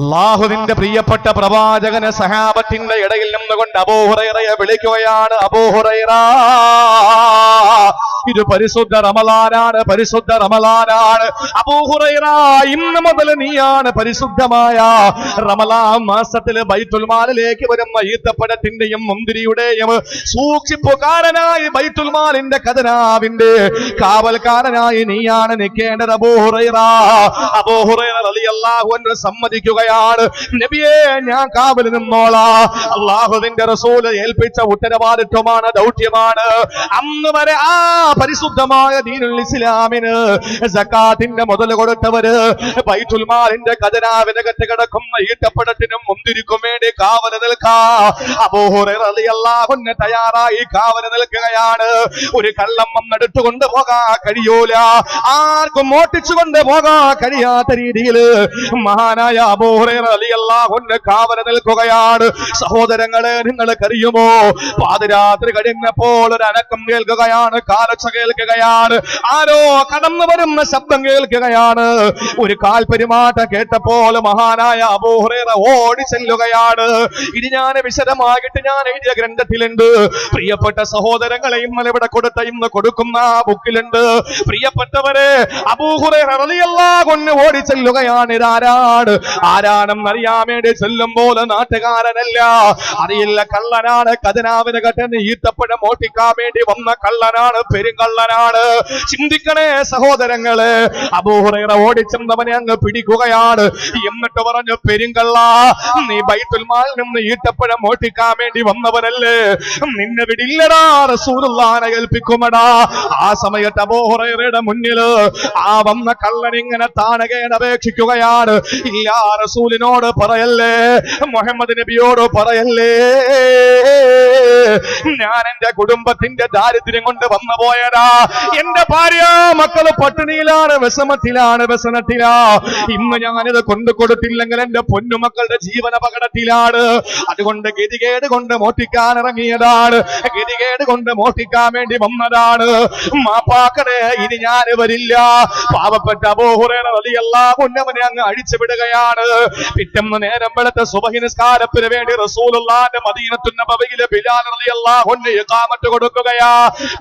അള്ളാഹുവിന്റെ പ്രിയപ്പെട്ട പ്രവാചകന് സഹാബത്തിന്റെ ഇടയിൽ നിന്നുകൊണ്ട് അബോഹുറയെ വിളിക്കുകയാണ്. അബോഹുറൈറ പരിശുദ്ധ റമലാനാണ് പരിശുദ്ധ റമലാനാണ്. അബൂഹുറൈറ ഇന്ന് മുതൽ നീയാണ് പരിശുദ്ധമായ റമലാൻ മാസത്തിലെ ബൈത്തുൽമാലിലേക്ക് വരുന്ന ഈത്തപ്പഴത്തിന്റെയും മുന്തിരിയുടെയും സൂക്ഷിപ്പുകാരനായി ബൈത്തുൽമാലിന്റെ ഖജനാവിന്റെ കാവൽക്കാരനായി നീയാണ് നിൽക്കേണ്ടത് അബൂഹുറൈറ അബൂഹുറൈറ റളിയല്ലാഹു അൻഹു സമ്മതിക്കുകയാണ് നബിയെ ഞാൻ കാവൽ നിന്നോളാ. അള്ളാഹുവിന്റെ റസൂൽ ഏൽപ്പിച്ച ഉത്തരവാദിത്വമാണ് ദൗത്യമാണ്. അന്ന് വരെ ആ പരിശുദ്ധമായ ദീനുൽ ഇസ്ലാമിന് സക്കാത്തിന്റെ മുതൽ കൊടുത്തവര് ബൈത്തുൽമാലിന്റെ ഖജനാവിനകത്ത് കിടക്കുന്ന ഈട്ടപ്പഴത്തിനും മുന്തിരിക്കും വേണ്ടി കാവൽ നിൽക്കാ. അബൂഹുറൈറളിയല്ലാഹുവിന് തയ്യാറായി കാവൽ നിൽക്കുകയാണ്. ഒരു കള്ളം വന്നെടുത്തു കൊണ്ടുപോകാ കഴിയൂല. ആർക്കും മോട്ടിച്ചുകൊണ്ട് പോകാ കഴിയാത്ത രീതിയിൽ മഹാനായ അബൂഹുറൈറളിയല്ലാഹുവിന് കാവൽ നിൽക്കുകയാണ്. സഹോദരങ്ങളെ നിങ്ങൾ നിങ്ങൾക്കറിയുമോ പാതിരാത്രി കഴിഞ്ഞപ്പോൾ ഒരു അനക്കം കേൾക്കുകയാണ് കാലച്ച കേൾക്കുകയാണ്. ആരോ കടന്നു വരുന്ന ശബ്ദം കേൾക്കുകയാണ്. ഒരു കാൽ പെരുമാറ്റം കേട്ടപ്പോൾ മഹാനായ അബൂഹുറൈറ ഓടി ചെല്ലുകയാണ് ഇനി ഞാൻ വിശദമായിട്ട് ഞാൻ എഴുതിയ ഗ്രന്ഥത്തിലുണ്ട്. പ്രിയപ്പെട്ട സഹോദരങ്ങളെ ഇന്നലെ ഇവിടെ കൊടുത്ത ഇന്ന് കൊടുക്കുന്ന ബുക്കിലുണ്ട്. പ്രിയപ്പെട്ടവരെ അൻഹു ഓടി ചെല്ലുകയാണ് ഇതാരാണ് ആരാണെന്ന് അറിയാൻ വേണ്ടി ചെല്ലുമ്പോൾ നാട്ടുകാരനല്ല. അറിയില്ല കള്ളനാണ് കഥനാവിന് കട്ടന് ഈത്തപ്പഴം ഓട്ടിക്കാൻ വേണ്ടി വന്ന കള്ളനാണ് പെരുങ്കള്ളനാണ്. ചിന്തിക്കണേ സഹോദരങ്ങളെ അബൂഹുറൈറ ഓടിച്ചെന്നവനെ അങ്ങ് പിടിക്കുകയാണ്. എന്നിട്ട് പറഞ്ഞു പെരുങ്കള്ള നീ ബൈത്തുൽമാൽ നിന്ന് ഈത്തപ്പഴം ഓട്ടിക്കാൻ വേണ്ടി വന്നവനല്ലേ? നിന്നെ വിടില്ലടാ റസൂലുള്ളാനെ ഏൽപ്പിക്കുമടാ. ആ സമയത്ത് അബോഹറയുടെ മുന്നിൽ ആ വന്ന കള്ളൻ ഇങ്ങനെ താണകേട് അപേക്ഷിക്കുകയാണ്. ഇല്ല റസൂലിനോട് പറയല്ലേ മുഹമ്മദ് നബിയോട് പറയല്ലേ ഞാൻ എന്റെ കുടുംബത്തിന്റെ ദാരിദ്ര്യം കൊണ്ട് വന്നു പോയടാ. എന്റെ ഭാര്യ മക്കൾ പട്ടിണിയിലാണ് വിഷമത്തിലാണ് വ്യസനത്തിലാ ഇന്ന് ഞാനിത് കൊണ്ടു കൊടുത്തില്ലെങ്കിൽ എന്റെ പൊന്നുമക്കളുടെ അപകടത്തിലാണ് അതുകൊണ്ട് ഗതികേട് കൊണ്ട് മോട്ടിക്കാൻ ഇറങ്ങിയതാണ്. ഗതികേട് കൊണ്ട് മോട്ടിക്കാൻ വേണ്ടി വന്നതാണ്. മാപ്പാക്കണേ ഇനി ഞാൻ വരില്ല. പാവപ്പെട്ട റളിയല്ലാഹു അൻഹുവിനെ അങ്ങ് അഴിച്ചു വിടുകയാണ് നേരം വെളുത്ത സുബഹി നിസ്കാരത്തിന് വേണ്ടി റസൂലുള്ളാന്റെ മദീനത്തുന്ന പവയിലെ ബിലാൽ റളിയല്ലാഹു അൻഹു ഇഖാമത്ത് കൊടുക്കുകയാ.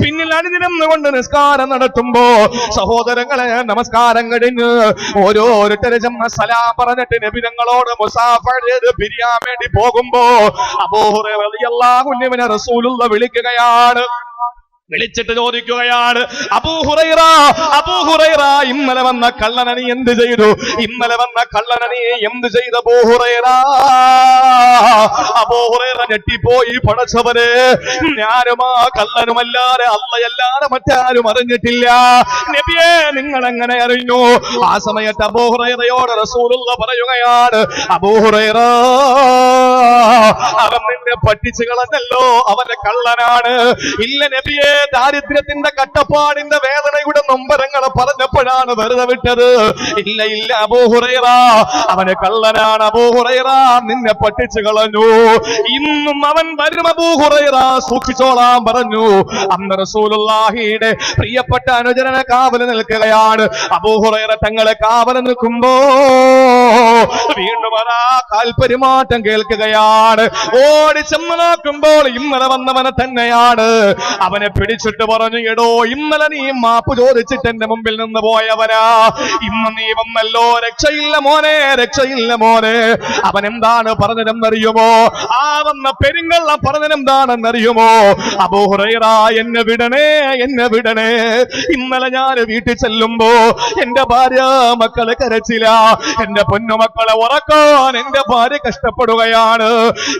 പിന്നിൽ അണിനിരന്നുകൊണ്ട് നിസ്കാരം നടത്തുമ്പോ സഹോദരങ്ങളെ നമസ്കാരം കഴിഞ്ഞ് ഓരോരുത്തരും സലാം പറഞ്ഞിട്ട് നബിതങ്ങളോട് മുസാഫർ ചെയ്ത് പിരിയാൻ വേണ്ടി പോകുമ്പോ അബൂഹുറൈറ റളിയല്ലാഹു അൻഹുവിനെ റസൂലുള്ള വിളിക്കുകയാണ്. വിളിച്ചിട്ട് ചോദിക്കുകയാണ് അബൂഹുറൈറ അബൂഹുറൈറ ഇന്നലെ വന്ന കള്ളനനി എന്ത് ചെയ്തു? ഇന്നലെ വന്ന കള്ളനനി എന്ത് ചെയ്ത അബൂഹുറൈറ അബൂഹുറൈറ ഞെട്ടിപ്പോയി പടച്ചവന് ഞാനും ആ കള്ളനുമല്ലാതെ അല്ലയല്ലാതെ മറ്റാരും അറിഞ്ഞിട്ടില്ല. നബിയെ നിങ്ങൾ എങ്ങനെ അറിഞ്ഞു? ആ സമയത്ത് അബൂഹുറൈറയോട് റസൂലുള്ള പറയുകയാണ് അബൂഹുറൈറ അവൻ നിന്നെ പറ്റിച്ചു കളഞ്ഞല്ലോ കള്ളനാണ്. ഇല്ല നബിയെ ദാരിദ്ര്യത്തിന്റെ കട്ടപ്പാടിന്റെ വേദനയുടെ നൊമ്പരങ്ങളെ പറഞ്ഞപ്പോഴാണ് വെറുതെ വിട്ടത്. ഇല്ല ഇല്ല അബൂഹുറൈറ അവന് കള്ളനാണ് അബൂഹുറൈറ നിന്നെ പട്ടിച്ചു കളഞ്ഞു. ഇന്നും അവൻ വരും അബൂഹുറൈറ സൂക്ഷിച്ചോളാൻ പറഞ്ഞു. അന്ന് റസൂലുള്ളാഹിയുടെ പ്രിയപ്പെട്ട അനുജനനെ കാവൽ നിൽക്കുകയാണ്. അബൂഹുറൈറ തങ്ങളെ കാവൽ നിൽക്കുമ്പോ വീണ്ടും അതാ കാൽപെരുമാറ്റം കേൾക്കുകയാണ്. ഓടി ചെന്ന് നോക്കുമ്പോൾ ഇന്നലെ വന്നവനെ തന്നെയാണ്. അവനെ പിടിച്ചിട്ട് പറഞ്ഞു എടോ ഇന്നലെ നീ മാപ്പ് ചോദിച്ചിട്ട് എന്റെ മുമ്പിൽ നിന്ന് പോയവനാ. ഇന്ന് നീ വന്നല്ലോ രക്ഷയില്ല മോനെ രക്ഷയില്ല മോനെ. അവൻ എന്താണ് പറഞ്ഞതെന്നറിയുമോ? ആ വന്ന പെരുങ്കള്ള പറഞ്ഞതെന്താണെന്നറിയുമോ അബൂഹുറൈറ എന്നെ വിടണേ എന്നെ വിടണേ. ഇന്നലെ ഞാൻ വീട്ടിൽ ചെല്ലുമ്പോ എന്റെ ഭാര്യ മക്കളെ കരച്ചില്ല എന്റെ പൊന്നുമക്കളെ ഉറക്കാൻ എന്റെ ഭാര്യ കഷ്ടപ്പെടുകയാണ്.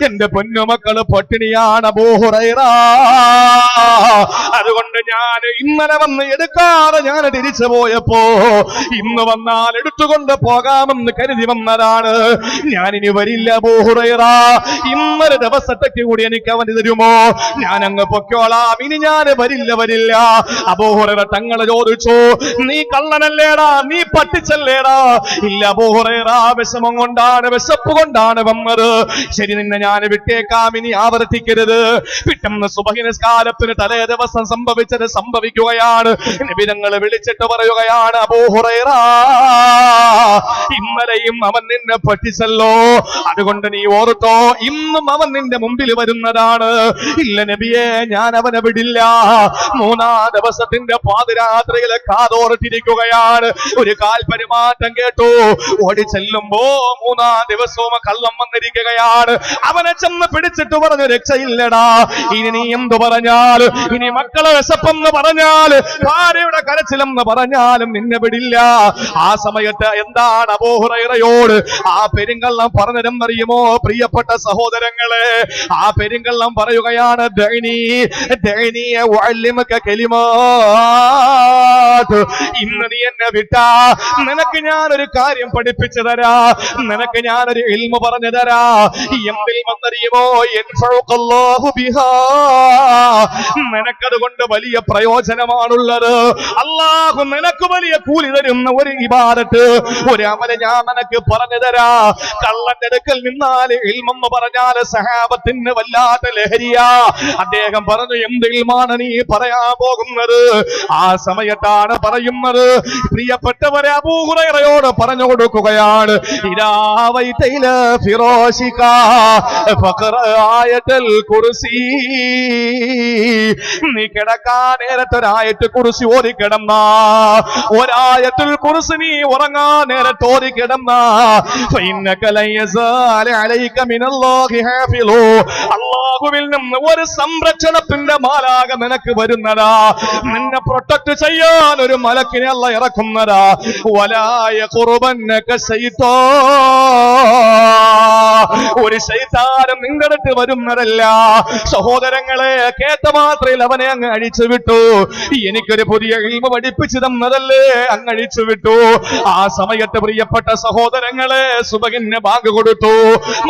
എന്റെ പൊന്നുമക്കൾ പട്ടിണിയാണ് അബൂഹുറൈറ അതുകൊണ്ട് ഞാൻ ഇന്നലെ വന്ന് എടുക്കാതെ ഞാൻ തിരിച്ചു പോയപ്പോ ഇന്ന് വന്നാൽ എടുത്തുകൊണ്ട് പോകാമെന്ന് കരുതി വന്നതാണ്. ഞാൻ ഇനി വരില്ല ബോഹുറയറാ ഇന്നൊരു ദിവസത്തേക്ക് കൂടി എനിക്ക് അവന് തരുമോ? ഞാൻ അങ്ങ് പൊക്കോളാം ഇനി ഞാൻ വരില്ല വരില്ല. അബോഹുറ തങ്ങളെ ചോദിച്ചു നീ കള്ളനല്ലേടാ? നീ പട്ടിച്ചല്ലേടാ? ഇല്ല ബോഹുറയറാ വിഷമം കൊണ്ടാണ് കൊണ്ടാണ് വിശപ്പ് കൊണ്ടാണ് വന്നത്. ശരി നിന്നെ ഞാൻ വിട്ടേക്കാം ഇനി ആവർത്തിക്കരുത്. പിറ്റന്ന് സുബഹിനസ്കാരത്തിന് തലേ ദിവസം സംഭവിച്ചത് സംഭവിക്കുകയാണ്. നിബിനങ്ങൾ വിളിച്ചിട്ട് പറയുകയാണ് അബൂഹുറൈറ ഇന്നലെയും അവൻ നിന്നെ പറ്റിച്ചല്ലോ. അതുകൊണ്ട് നീ ഓർത്തോ ഇന്നും അവൻ നിന്റെ മുമ്പിൽ വരുന്നതാണ്. ഇല്ല നബിയെ ഞാൻ അവനെ വിടില്ല. മൂന്നാം ദിവസത്തിന്റെ പാതിരാത്രിയിലെ കാതോർത്തിരിക്കുകയാണ്. ഒരു കാൽ പെരുമാറ്റം കേട്ടു. ഓടി ചെല്ലുമ്പോ മൂന്നാം ദിവസവും കള്ളം വന്നിരിക്കുകയാണ്. അവനെ ചെന്ന് പിടിച്ചിട്ട് പറഞ്ഞു രക്ഷയില്ലടാ. ഇനി നീ എന്തു പറഞ്ഞാൽ ഇനി മക്കളെ വിശപ്പെന്ന് പറഞ്ഞാൽ ഭാര്യയുടെ കരച്ചിലെന്ന് പറഞ്ഞാലും നിന്നെ വിടില്ല. ആ സമയത്ത് എന്താണ് അബോഹുറയോട് ആ പെരുങ്കള്ളം പറഞ്ഞതെന്നറിയുമോ? പ്രിയപ്പെട്ട സഹോദരങ്ങളെ ആ പെരുങ്കള്ളം പറയുകയാണ് ഇന്ന് നീ എന്നെ വിട്ടാ. നിനക്ക് ഞാനൊരു കാര്യം പഠിപ്പിച്ചു തരാ. നിനക്ക് ഞാനൊരു ഇൽമ പറഞ്ഞു തരാ. എന്തിൽ വന്നറിയുമോ യൻഫഉക്കല്ലാഹു ബിഹാ നിനക്കത് കൊണ്ട് വലിയ പ്രയോജനമാണുള്ളത്. അള്ളാഹു നിനക്ക് വലിയ കൂലി തരുന്ന ഒരു ഇബാദത്ത് ഒരു അമല ഞാൻ നിനക്ക് പറഞ്ഞു തരാ. കള്ളന്റെ അടുക്കൽ നിന്നാൽ ഇൽമെന്ന് പറഞ്ഞാൽ സഹാബത്തിന് വല്ലാത്ത ലഹരിയ. അദ്ദേഹം പറഞ്ഞു എന്ത് ഇൽമാണ് നീ പറയാൻ പോകുന്നത്? ആ സമയത്താണ് പറയുന്നത് പ്രിയപ്പെട്ടവരെ അബൂഹുറയോട് പറഞ്ഞു കൊടുക്കുകയാണ് ആയത്തുൽ കുർസി. നീ കിടക്കാൻ നേരത്തൊരായത്ത് കുറിച്ച് ഓതി കിടന്ന ഒരായത്തിൽ കുറിച്ച് നീ ഉറങ്ങാൻ നേരത്ത് ഓതി കിടന്ന അള്ളാഹ് അള്ളാഹുവിൽ നിന്ന് ഒരു സംരക്ഷണത്തിന്റെ മാലാക നിനക്ക് വരുന്നതാ. നിന്നെ പ്രൊട്ടക്ട് ചെയ്യാൻ ഒരു മലക്കിനെയല്ല ഇറക്കുന്നതാ. വലായ കുറുബന്നൊക്കെ ചെയ്തോ ഒരു ശൈതാരം നിങ്ങളിട്ട് വരുന്നതല്ല. സഹോദരങ്ങളെ കേട്ട മാത്രയിൽ അവനെ അങ്ങ് അഴിച്ചു വിട്ടു എനിക്കൊരു പുതിയ ഇൽമ പഠിപ്പിച്ചു തന്നതല്ലേ അങ്ങ് അഴിച്ചു വിട്ടു ആ സമയത്ത് പ്രിയപ്പെട്ട സഹോദരങ്ങളെ സുബകിന് ബാങ്ക് കൊടുത്തു.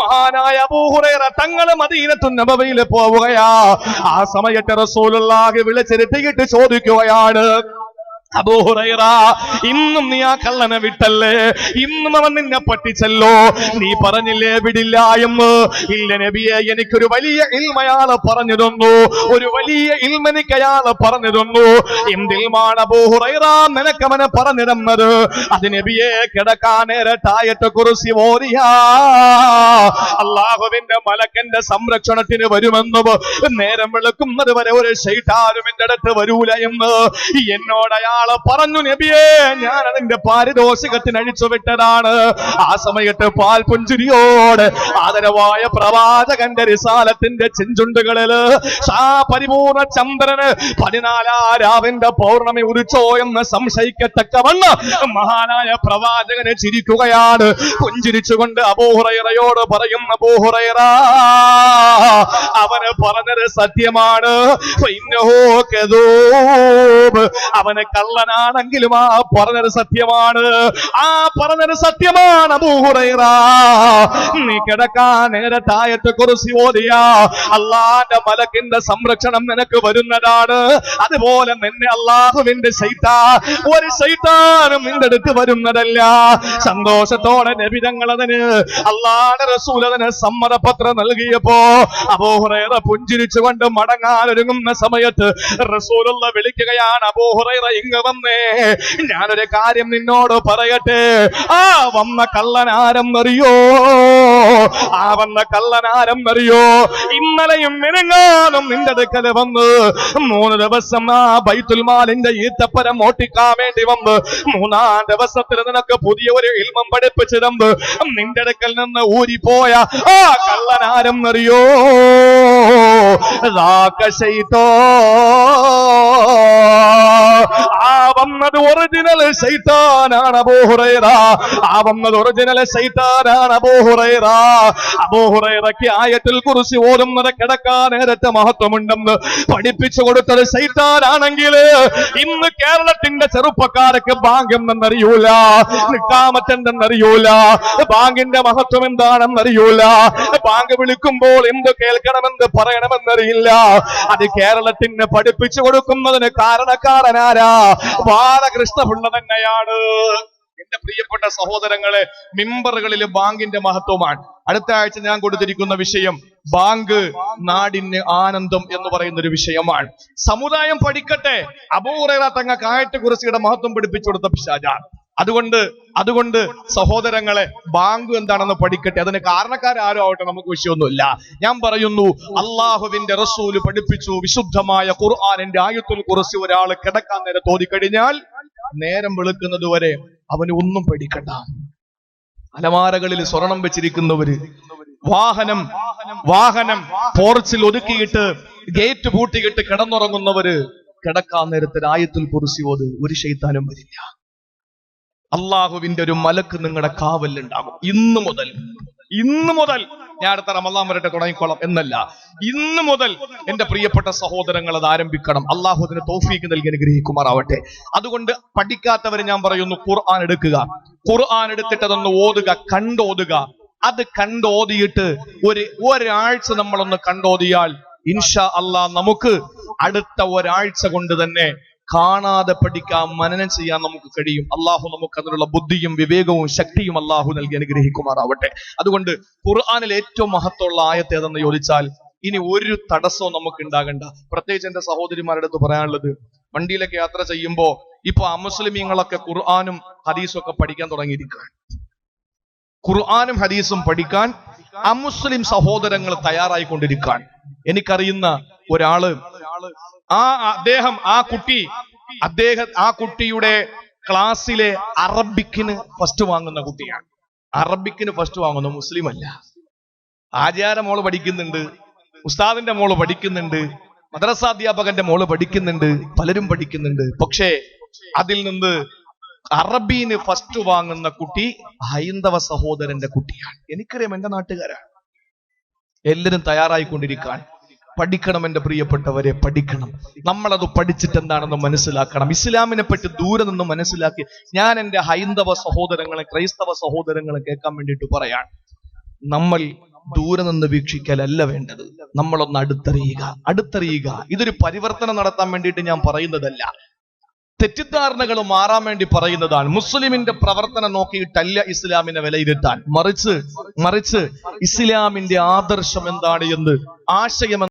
മഹാനായ അബൂഹുറേറ തങ്ങൾ മദീനത്തുന്നവ നബവയിൽ പോവുകയാ. ആ സമയത്ത് റസൂലുള്ളാഹി വിളിച്ചിരുത്തിയിട്ട് ചോദിക്കുകയാണ്. ഇന്നും നീ ആ കള്ളനെ വിട്ടല്ലേ? ഇന്നും അവൻ നിന്നെ പറ്റിച്ചല്ലോ. നീ പറഞ്ഞില്ലേ വിടില്ല എന്ന്? ഇല്ല നബിയെ എനിക്കൊരു വലിയ ഇൽമയാൾ പറഞ്ഞു തന്നു. ഒരു വലിയ ഇൽമനിക്ക് അയാൾ പറഞ്ഞു തന്നു. എന്തിൽമാണ് നിനക്കവനെ പറഞ്ഞിരുന്നത് അത് നബിയെ കിടക്കാൻ നേരട്ടായിട്ട് കുറിച്ച് ഓരിയാ അള്ളാഹുവിന്റെ മലക്കന്റെ സംരക്ഷണത്തിന് വരുമെന്നും നേരം വിളക്കുന്നത് വരെ ഒരു ശൈതാനും എന്റെ അടുത്ത് വരൂല എന്ന്. എന്നോട് അയാൾ പറഞ്ഞു നബിയേ ഞാൻ അതിന്റെ പാരിതോഷികത്തിന് അഴിച്ചു വിട്ടതാണ് ആ സമയത്ത് പാൽ പുഞ്ചിരിയോട് ആദരവായ പ്രവാചകന്റെ റിസാലത്തിന്റെ ചെഞ്ചുണ്ടുകളിൽ പരിപൂർണ ചന്ദ്രന് പതിനാലാ രാവിന്റെ പൗർണമി ഉദിച്ചോ എന്ന് സംശയിക്കത്തക്കവണ്ണം മഹാനായ പ്രവാചകനെ ചിരിക്കുകയാണ് പുഞ്ചിരിച്ചുകൊണ്ട് അബൂഹുറയോട് പറയുന്ന അബൂഹുറൈറ അവന് പറഞ്ഞത് സത്യമാണ് അവന് കദൂബ്. കള്ളനാണെങ്കിലും ആ പറഞ്ഞത് സത്യമാണ്. ആ പറഞ്ഞത് സത്യമാണ് അബൂഹുറൈറ നീ കിടക്കാൻ നേരത്തായത്തെ കുറിച്ച് ഓതിയ. അള്ളാന്റെ മലക്കിന്റെ സംരക്ഷണം നിനക്ക് വരുന്നതാണ്. അതുപോലെ നിന്നെ അള്ളാഹുവിന്റെ ശൈത്താ ഒരു ശൈത്താനും നിന്റെ അടുത്ത് വരുന്നതല്ല. സന്തോഷത്തോടെ നബിതങ്ങൾ അതിന് അള്ളാടെ റസൂൽ സമ്മതപത്രം നൽകിയപ്പോ അബോഹുറേറ പുഞ്ചിരിച്ചുകൊണ്ട് മടങ്ങാൻ ഒരുങ്ങുന്ന സമയത്ത് റസൂലുള്ള വിളിക്കുകയാണ് അബോഹുറേറ ഇങ്ങ് വന്നേ. ഞാനൊരു കാര്യം നിന്നോട് പറയട്ടെ. ആ വന്ന കള്ളനാരം അറിയോ ആ വന്ന കള്ളനാരം അറിയോ ഇന്നലെയും മിനങ്ങാനും നിന്റെ അടുക്കൽ വന്ന് മൂന്ന് ദിവസം ആ ബൈത്തുൽ മാലിന്റെ ഈത്തപ്പരം ഓട്ടിക്കാൻ വേണ്ടി വന്ന് മൂന്നാം ദിവസത്തിൽ നിനക്ക് പുതിയ ഒരു ഇൽമം പഠിപ്പിച്ചു നിന്റെ അടുക്കൽ നിന്ന് ഊരിപ്പോയ ആ കള്ളനാരം അറിയോ ശൈത്തോ ആ വന്നത് ഒറിജിനൽ ശൈത്താനാണ് അബൂഹുറൈറ ആ വന്നത് ഒറിജിനൽ ശൈത്താനാണ് അബൂഹുറൈറ അബൂഹുറൈറയ്ക്ക് ആയത്തിൽ കുറിച്ച് ഓതുന്നത് കിടക്കാൻ നേരത്തെ മഹത്വമുണ്ടെന്ന് പഠിപ്പിച്ചു കൊടുത്തത് ശൈത്താനാണെങ്കിൽ ഇന്ന് കേരളത്തിന്റെ ചെറുപ്പക്കാർക്ക് ബാങ്ക് എന്നറിയൂല നിക്കാമത്തെന്തെന്നറിയൂല. ബാങ്കിന്റെ മഹത്വം എന്താണെന്നറിയൂല. ബാങ്ക് വിളിക്കുമ്പോൾ എന്ത് കേൾക്കണമെന്ന് പറയണമെന്നറിയില്ല. അത് കേരളത്തിന് പഠിപ്പിച്ചു കൊടുക്കുന്നതിന് കാരണക്കാരനാരാ? ബാലകൃഷ്ണപിള്ള തന്നെയാണ് എന്റെ പ്രിയപ്പെട്ട സഹോദരങ്ങളെ മിമ്പറുകളിൽ ബാങ്കിന്റെ മഹത്വമാണ്. അടുത്ത ആഴ്ച ഞാൻ കൊടുത്തിരിക്കുന്ന വിഷയം ബാങ്ക് നാടിന് ആനന്ദം എന്ന് പറയുന്ന ഒരു വിഷയമാണ്. സമുദായം പഠിക്കട്ടെ. അബൂറേറ തങ്ങ കായറ്റ് കുറിച്ചിയുടെ മഹത്വം പഠിപ്പിച്ചു കൊടുത്ത പിശാജാണ് അതുകൊണ്ട് അതുകൊണ്ട് സഹോദരങ്ങളെ ബാങ്ക് എന്താണെന്ന് പഠിക്കട്ടെ. അതിന് കാരണക്കാരും ആവട്ടെ നമുക്ക് വിഷയമൊന്നുമില്ല. ഞാൻ പറയുന്നു അള്ളാഹുവിന്റെ റസൂൽ പഠിപ്പിച്ചു വിശുദ്ധമായ ഖുർആാനിന്റെ ആയത്തുൽ കുറച്ച് ഒരാൾ കിടക്കാൻ നേരെ തോന്നിക്കഴിഞ്ഞാൽ നേരം വെളുക്കുന്നത് വരെ അവന് ഒന്നും പഠിക്കണ്ട. അലമാരകളിൽ സ്വർണം വെച്ചിരിക്കുന്നവര് വാഹനം വാഹനം പോർച്ചിൽ ഒതുക്കിയിട്ട് ഗേറ്റ് പൂട്ടിയിട്ട് കിടന്നുറങ്ങുന്നവര് കിടക്കാൻ നേരത്തെ ആയത്തിൽ കുറിച്ച് ഓത് ഒരു ശൈത്താനും വരില്ല. അള്ളാഹുവിന്റെ ഒരു മലക്ക് നിങ്ങളുടെ കാവലുണ്ടാകും ഇന്ന് മുതൽ ഇന്ന് മുതൽ ഞാൻ അടുത്ത റമല്ലാൻ വരട്ടെ തുടങ്ങിക്കോളാം എന്നല്ല. ഇന്ന് മുതൽ എന്റെ പ്രിയപ്പെട്ട സഹോദരങ്ങൾ അത് ആരംഭിക്കണം. അള്ളാഹു അതിന് തോഫീക്ക് നൽകി അനുഗ്രഹിക്കുമാറാവട്ടെ. അതുകൊണ്ട് പഠിക്കാത്തവര് ഞാൻ പറയുന്നു ഖുർആൻ എടുക്കുക. ഖുർആൻ എടുത്തിട്ട് അതൊന്ന് ഓതുക കണ്ടോതുക. അത് കണ്ടോതിയിട്ട് ഒരു ഒരാഴ്ച നമ്മളൊന്ന് കണ്ടോതിയാൽ ഇൻഷാ അള്ളാ നമുക്ക് അടുത്ത ഒരാഴ്ച കൊണ്ട് തന്നെ കാണാതെ പഠിക്കാം മനനം ചെയ്യാൻ നമുക്ക് കഴിയും. അള്ളാഹു നമുക്ക് അതിനുള്ള ബുദ്ധിയും വിവേകവും ശക്തിയും അള്ളാഹു നൽകി അനുഗ്രഹിക്കുമാറാവട്ടെ. അതുകൊണ്ട് ഖുർആാനിൽ ഏറ്റവും മഹത്വമുള്ള ആയത്ത് ഏതെന്ന് ചോദിച്ചാൽ ഇനി ഒരു തടസ്സവും നമുക്ക് ഉണ്ടാകണ്ട. പ്രത്യേകിച്ച് എന്റെ സഹോദരിമാരുടെ അടുത്ത് പറയാനുള്ളത് വണ്ടിയിലൊക്കെ യാത്ര ചെയ്യുമ്പോൾ ഇപ്പൊ അമുസ്ലിമീങ്ങളൊക്കെ ഖുർആാനും ഹദീസും ഒക്കെ പഠിക്കാൻ തുടങ്ങിയിരിക്കുകയാണ്. ഖുർആാനും ഹദീസും പഠിക്കാൻ അമുസ്ലിം സഹോദരങ്ങൾ തയ്യാറായിക്കൊണ്ടിരിക്കാൻ എനിക്കറിയുന്ന ഒരാൾ ആ അദ്ദേഹം ആ കുട്ടി അദ്ദേഹം ആ കുട്ടിയുടെ ക്ലാസ്സിലെ അറബിക്കിന് ഫസ്റ്റ് വാങ്ങുന്ന കുട്ടിയാണ്. അറബിക്കിന് ഫസ്റ്റ് വാങ്ങുന്ന മുസ്ലിം അല്ല ആചാര മോൾ പഠിക്കുന്നുണ്ട് ഉസ്താദിന്റെ മോൾ പഠിക്കുന്നുണ്ട് മദ്രസാധ്യാപകന്റെ മോൾ പഠിക്കുന്നുണ്ട് പലരും പഠിക്കുന്നുണ്ട്. പക്ഷേ അതിൽ നിന്ന് അറബീന് ഫസ്റ്റ് വാങ്ങുന്ന കുട്ടി ഹൈന്ദവ സഹോദരന്റെ കുട്ടിയാണ്. എനിക്കറിയാം എന്റെ നാട്ടുകാരാണ്. എല്ലാരും തയ്യാറായിക്കൊണ്ടിരിക്കാൻ. പഠിക്കണം എന്റെ പ്രിയപ്പെട്ടവരെ പഠിക്കണം. നമ്മളത് പഠിച്ചിട്ട് എന്താണെന്ന് മനസ്സിലാക്കണം. ഇസ്ലാമിനെ പറ്റി ദൂരെ നിന്ന് മനസ്സിലാക്കി ഞാൻ എന്റെ ഹൈന്ദവ സഹോദരങ്ങളെ ക്രൈസ്തവ സഹോദരങ്ങളെ കേൾക്കാൻ വേണ്ടിയിട്ട് പറയാൻ നമ്മൾ ദൂരെ നിന്ന് വീക്ഷിക്കലല്ല വേണ്ടത്. നമ്മളൊന്ന് അടുത്തറിയുക അടുത്തറിയുക. ഇതൊരു പരിവർത്തനം നടത്താൻ വേണ്ടിയിട്ട് ഞാൻ പറയുന്നതല്ല. തെറ്റിദ്ധാരണകൾ മാറാൻ വേണ്ടി പറയുന്നതാണ്. മുസ്ലിമിന്റെ പ്രവർത്തനം നോക്കിയിട്ടല്ല ഇസ്ലാമിനെ വിലയിരുത്താൻ. മറിച്ച് മറിച്ച് ഇസ്ലാമിന്റെ ആദർശം എന്താണ് എന്ന് ആശയം